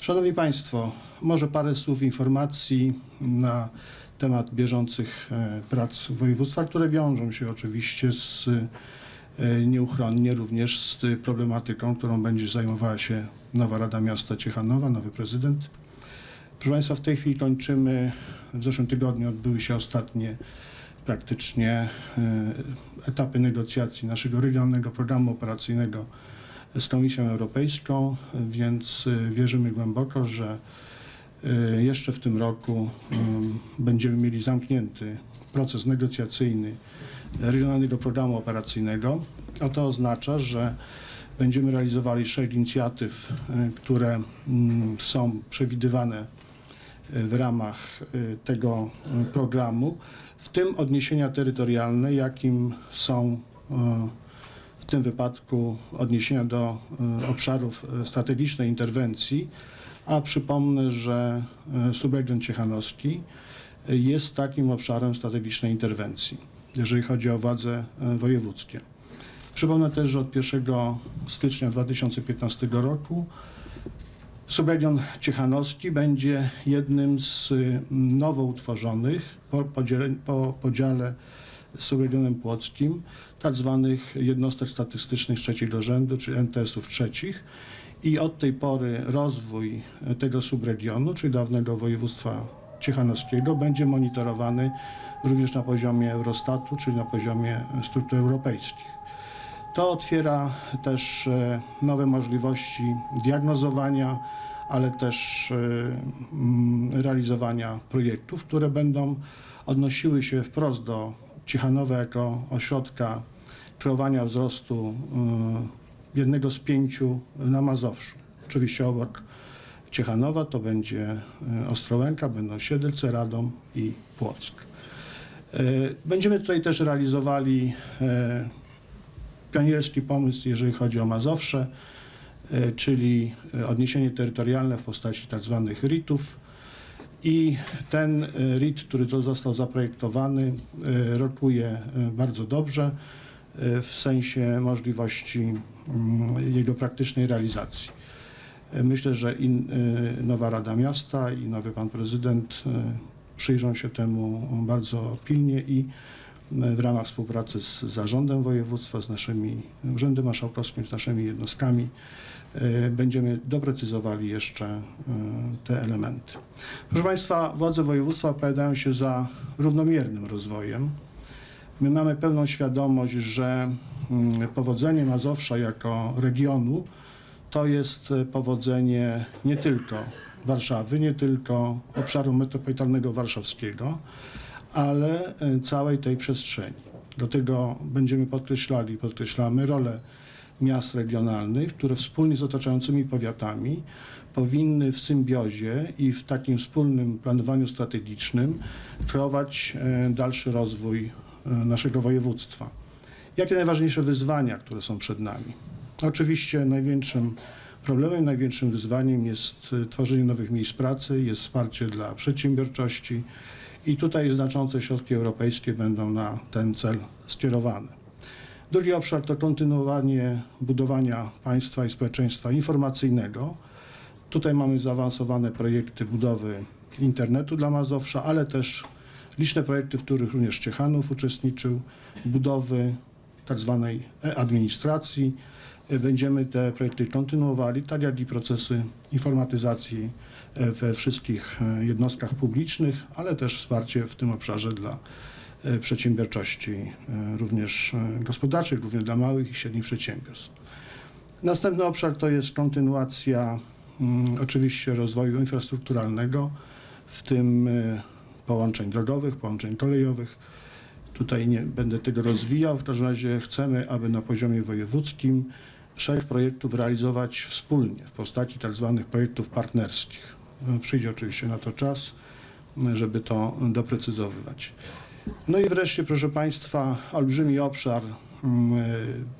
Szanowni Państwo, może parę słów informacji na temat bieżących e, prac województwa, które wiążą się oczywiście z e, nieuchronnie również z problematyką, którą będzie zajmowała się nowa Rada Miasta Ciechanowa, nowy prezydent. Proszę Państwa, w tej chwili kończymy, w zeszłym tygodniu odbyły się ostatnie praktycznie e, etapy negocjacji naszego regionalnego programu operacyjnego z Komisją Europejską, więc e, wierzymy głęboko, że e, jeszcze w tym roku mm, będziemy mieli zamknięty proces negocjacyjny regionalnego programu operacyjnego, a to oznacza, że będziemy realizowali sześć inicjatyw, które mm, są przewidywane w ramach tego programu w tym odniesienia terytorialne, jakim są tym wypadku odniesienia do e, obszarów e, strategicznej interwencji, a przypomnę, że subregion ciechanowski jest takim obszarem strategicznej interwencji, jeżeli chodzi o władze wojewódzkie. Przypomnę też, że od 1 stycznia 2015 roku subregion ciechanowski będzie jednym z nowo utworzonych po po podziale z subregionem płockim tak zwanych jednostek statystycznych trzeciego rzędu, czy NTS-ów trzecich i od tej pory rozwój tego subregionu, czyli dawnego województwa ciechanowskiego będzie monitorowany również na poziomie Eurostatu, czyli na poziomie struktur europejskich. To otwiera też e, nowe możliwości diagnozowania, ale też e, realizowania projektów, które będą odnosiły się wprost do Ciechanowa jako ośrodka kreowania wzrostu e, jednego z pięciu na Mazowszu. Oczywiście obok Ciechanowa to będzie e, Ostrołęka, będą Siedlce, Radom i Płock. Będziemy tutaj też realizowali pionierski pomysł, jeżeli chodzi o Mazowsze. Czyli odniesienie terytorialne w postaci tak zwanych RIT-ów. I ten e, RIT, który to został zaprojektowany, rokuje bardzo dobrze w sensie możliwości mm, jego praktycznej realizacji. Myślę, że i nowa Rada Miasta i nowy pan prezydent przyjrzą się temu bardzo pilnie i w ramach współpracy z zarządem województwa, z naszymi Urzędem Marszałkowskim, z naszymi jednostkami będziemy doprecyzowali jeszcze e, te elementy. Proszę Państwa, władze województwa opowiadają się za równomiernym rozwojem. My mamy pełną świadomość, że mm, powodzenie Mazowsza jako regionu to jest powodzenie nie tylko Warszawy, nie tylko obszaru metropolitalnego warszawskiego, ale całej tej przestrzeni. Dlatego będziemy podkreślali, podkreślamy rolę miast regionalnych, które wspólnie z otaczającymi powiatami powinny w symbiozie i w takim wspólnym planowaniu strategicznym kreować e, dalszy rozwój e, naszego województwa. Jakie najważniejsze wyzwania, które są przed nami? Oczywiście największym problemem, największym wyzwaniem jest tworzenie nowych miejsc pracy, jest wsparcie dla przedsiębiorczości, i tutaj znaczące środki europejskie będą na ten cel skierowane. Drugi obszar to kontynuowanie budowania państwa i społeczeństwa informacyjnego. Tutaj mamy zaawansowane projekty budowy internetu dla Mazowsza, ale też liczne projekty, w których również Ciechanów uczestniczył, budowy tak zwanej e-administracji. Będziemy te projekty kontynuowali, tak jak i procesy informatyzacji we wszystkich e, jednostkach publicznych, ale też wsparcie w tym obszarze dla e, przedsiębiorczości, e, również gospodarczej, również dla małych i średnich przedsiębiorstw. Następny obszar to jest kontynuacja mm, oczywiście rozwoju infrastrukturalnego, w tym połączeń drogowych, połączeń kolejowych. Tutaj nie będę tego rozwijał, w każdym razie chcemy, aby na poziomie wojewódzkim sześć projektów realizować wspólnie w postaci tak zwanych projektów partnerskich. Przyjdzie oczywiście na to czas, żeby to doprecyzowywać. No i wreszcie, proszę Państwa, olbrzymi obszar, mm,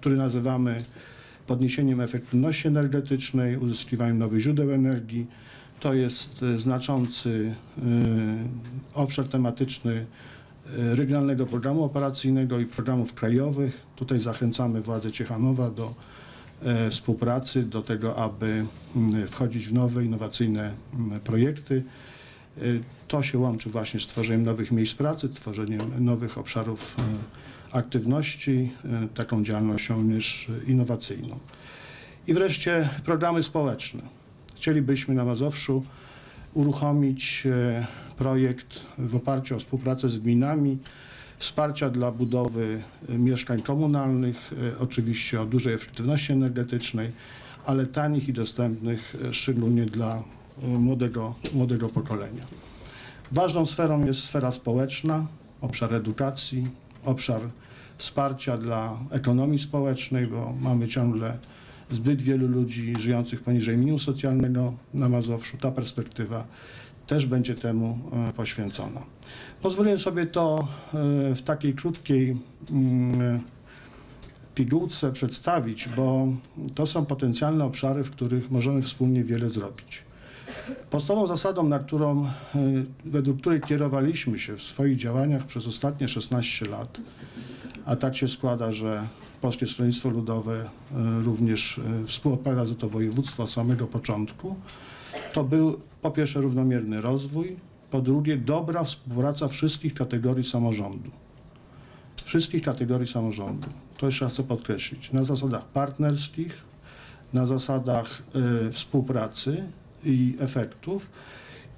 który nazywamy podniesieniem efektywności energetycznej, uzyskiwaniem nowych źródeł energii. To jest znaczący y, obszar tematyczny regionalnego programu operacyjnego i programów krajowych. Tutaj zachęcamy władze Ciechanowa do e, współpracy, do tego, aby mm, wchodzić w nowe, innowacyjne mm, projekty. E, To się łączy właśnie z tworzeniem nowych miejsc pracy, tworzeniem nowych obszarów e, aktywności, e, taką działalnością również innowacyjną. I wreszcie programy społeczne. Chcielibyśmy na Mazowszu uruchomić projekt w oparciu o współpracę z gminami, wsparcia dla budowy mieszkań komunalnych, oczywiście o dużej efektywności energetycznej, ale tanich i dostępnych szczególnie dla młodego, młodego pokolenia. Ważną sferą jest sfera społeczna, obszar edukacji, obszar wsparcia dla ekonomii społecznej, bo mamy ciągle zbyt wielu ludzi żyjących poniżej minimum socjalnego na Mazowszu. Ta perspektywa też będzie temu e, poświęcona. Pozwoliłem sobie to e, w takiej krótkiej mm, pigułce przedstawić, bo to są potencjalne obszary, w których możemy wspólnie wiele zrobić. Podstawową zasadą, na którą, e, według której kierowaliśmy się w swoich działaniach przez ostatnie 16 lat, a tak się składa, że Polskie Stronnictwo Ludowe e, również e, współodpowiada za to województwo od samego początku, to był po pierwsze równomierny rozwój, po drugie dobra współpraca wszystkich kategorii samorządu. Wszystkich kategorii samorządu. To jeszcze raz chcę podkreślić. Na zasadach partnerskich, na zasadach e, współpracy i efektów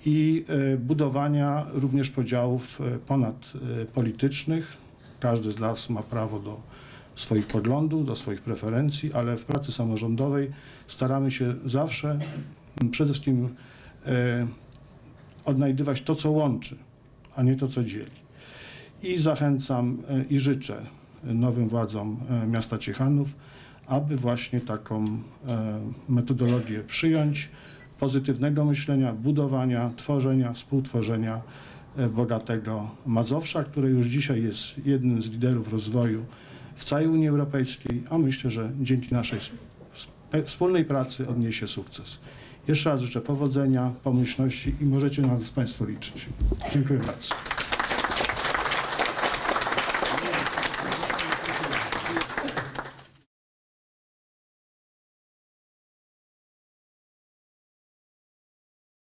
i e, budowania również podziałów e, ponadpolitycznych. Każdy z nas ma prawo do swoich poglądów, do swoich preferencji, ale w pracy samorządowej staramy się zawsze przede wszystkim e, odnajdywać to, co łączy, a nie to, co dzieli. I zachęcam e, i życzę nowym władzom e, miasta Ciechanów, aby właśnie taką e, metodologię przyjąć, pozytywnego myślenia, budowania, tworzenia, współtworzenia e, bogatego Mazowsza, które już dzisiaj jest jednym z liderów rozwoju w całej Unii Europejskiej, a myślę, że dzięki naszej sp- wspólnej pracy odniesie sukces. Jeszcze raz życzę powodzenia, pomyślności i możecie na nas Państwo liczyć. Dziękuję bardzo.